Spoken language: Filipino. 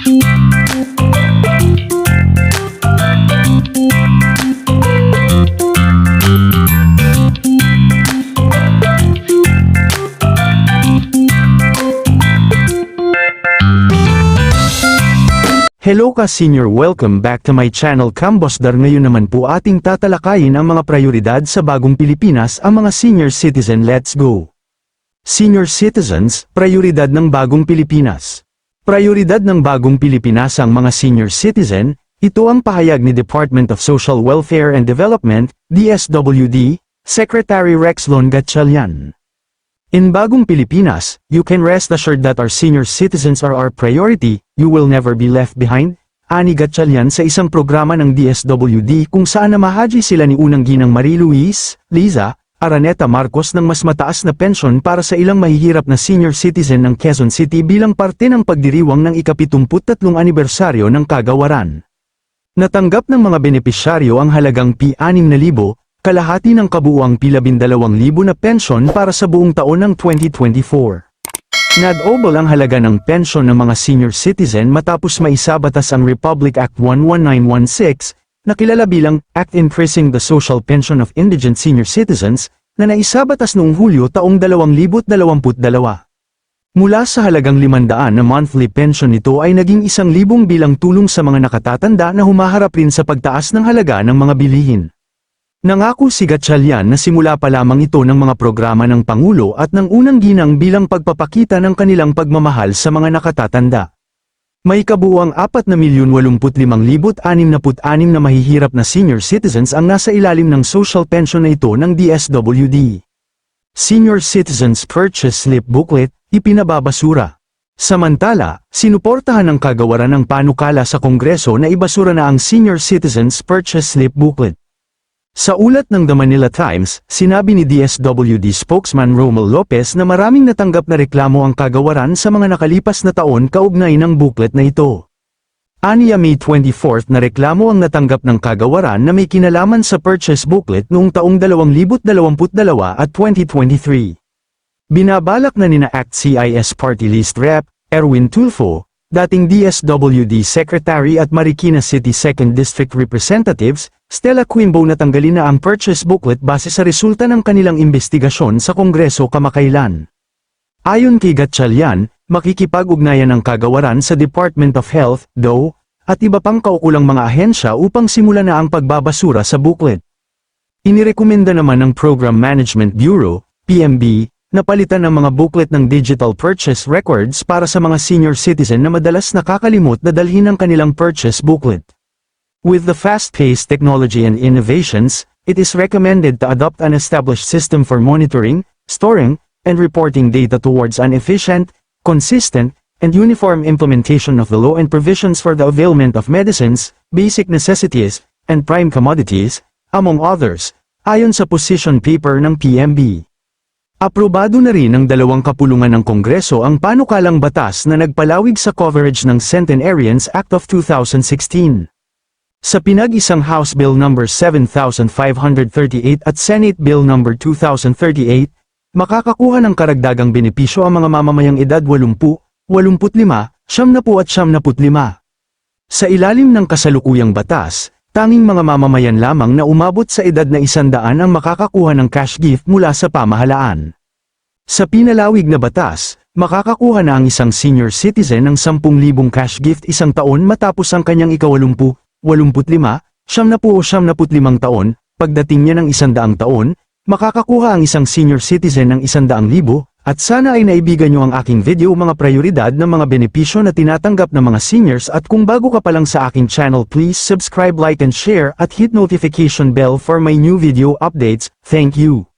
Hello ka senior welcome back to my channel Kambosdar ngayon naman po ating tatalakayin ang mga prioridad sa bagong Pilipinas ang mga senior citizen let's go. Senior citizens, prioridad ng bagong Pilipinas. Prioridad ng bagong Pilipinas ang mga senior citizen, ito ang pahayag ni Department of Social Welfare and Development, DSWD, Secretary Rex Lon Gatchalian. In Bagong Pilipinas, you can rest assured that our senior citizens are our priority, you will never be left behind, ani Gatchalian sa isang programa ng DSWD kung saan namahaji sila ni Unang Ginang Marie Luis, Liza, Araneta Marcos ng mas mataas na pensyon para sa ilang mahihirap na senior citizen ng Quezon City bilang parte ng pagdiriwang ng ikapitumputatlong anibersaryo ng kagawaran. Natanggap ng mga benepisyaryo ang halagang P6,000, kalahati ng kabuuang P12,000 na pensyon para sa buong taon ng 2024. Nadobol ang halaga ng pensyon ng mga senior citizen matapos maisabatas ang Republic Act 11916, na kilala bilang Act Increasing the Social Pension of Indigent Senior Citizens, na naisabatas noong Hulyo taong 2022. Mula sa halagang 500 na monthly pension nito ay naging 1,000 bilang tulong sa mga nakatatanda na humaharap rin sa pagtaas ng halaga ng mga bilihin. Nangako si Gatchalian na simula pa lamang ito ng mga programa ng Pangulo at ng unang ginang bilang pagpapakita ng kanilang pagmamahal sa mga nakatatanda. May kabuuang 4,085,066 na mahihirap na senior citizens ang nasa ilalim ng social pension na ito ng DSWD. Senior Citizens Purchase Slip Booklet, ipinababasura. Samantala, sinuportahan ng kagawaran ng panukala sa Kongreso na ibasura na ang Senior Citizens Purchase Slip Booklet. Sa ulat ng The Manila Times, sinabi ni DSWD spokesman Romel Lopez na maraming natanggap na reklamo ang kagawaran sa mga nakalipas na taon kaugnay ng booklet na ito. Aniya May 24 na reklamo ang natanggap ng kagawaran na may kinalaman sa purchase booklet noong taong 2022 at 2023. Binabalak na nina ACT CIS Party List Rep, Erwin Tulfo, dating DSWD Secretary at Marikina City 2nd District Representatives, Stella Quimbo na tanggalin na ang purchase booklet base sa resulta ng kanilang investigasyon sa Kongreso kamakailan. Ayon kay Gatchalian, makikipag-ugnayan ang kagawaran sa Department of Health, DOE, at iba pang kaukulang mga ahensya upang simula na ang pagbabasura sa booklet. Inirekomenda naman ng Program Management Bureau, PMB, na palitan ang mga booklet ng digital purchase records para sa mga senior citizen na madalas nakakalimot na dalhin ang kanilang purchase booklet. With the fast-paced technology and innovations, it is recommended to adopt an established system for monitoring, storing, and reporting data towards an efficient, consistent, and uniform implementation of the law and provisions for the availment of medicines, basic necessities, and prime commodities, among others, ayon sa position paper ng PMB. Aprobado na rin ng dalawang kapulungan ng Kongreso ang panukalang batas na nagpalawig sa coverage ng Centenarians Act of 2016. Sa pinag-isang House Bill No. 7538 at Senate Bill No. 2038, makakakuha ng karagdagang benepisyo ang mga mamamayang edad 80, 85, 70 at 75. Sa ilalim ng kasalukuyang batas, tanging mga mamamayan lamang na umabot sa edad na isandaan ang makakakuha ng cash gift mula sa pamahalaan. Sa pinalawig na batas, makakakuha na ang isang senior citizen ng 10,000 cash gift isang taon matapos ang kanyang ikawalumpu, 85, 70 o 75 taon, pagdating niya ng isandaang taon, makakakuha ang isang senior citizen ng isandaang libo, at sana ay naibigan nyo ang aking video mga prioridad ng mga benepisyo na tinatanggap ng mga seniors at kung bago ka pa lang sa aking channel please subscribe like and share at hit notification bell for my new video updates, thank you.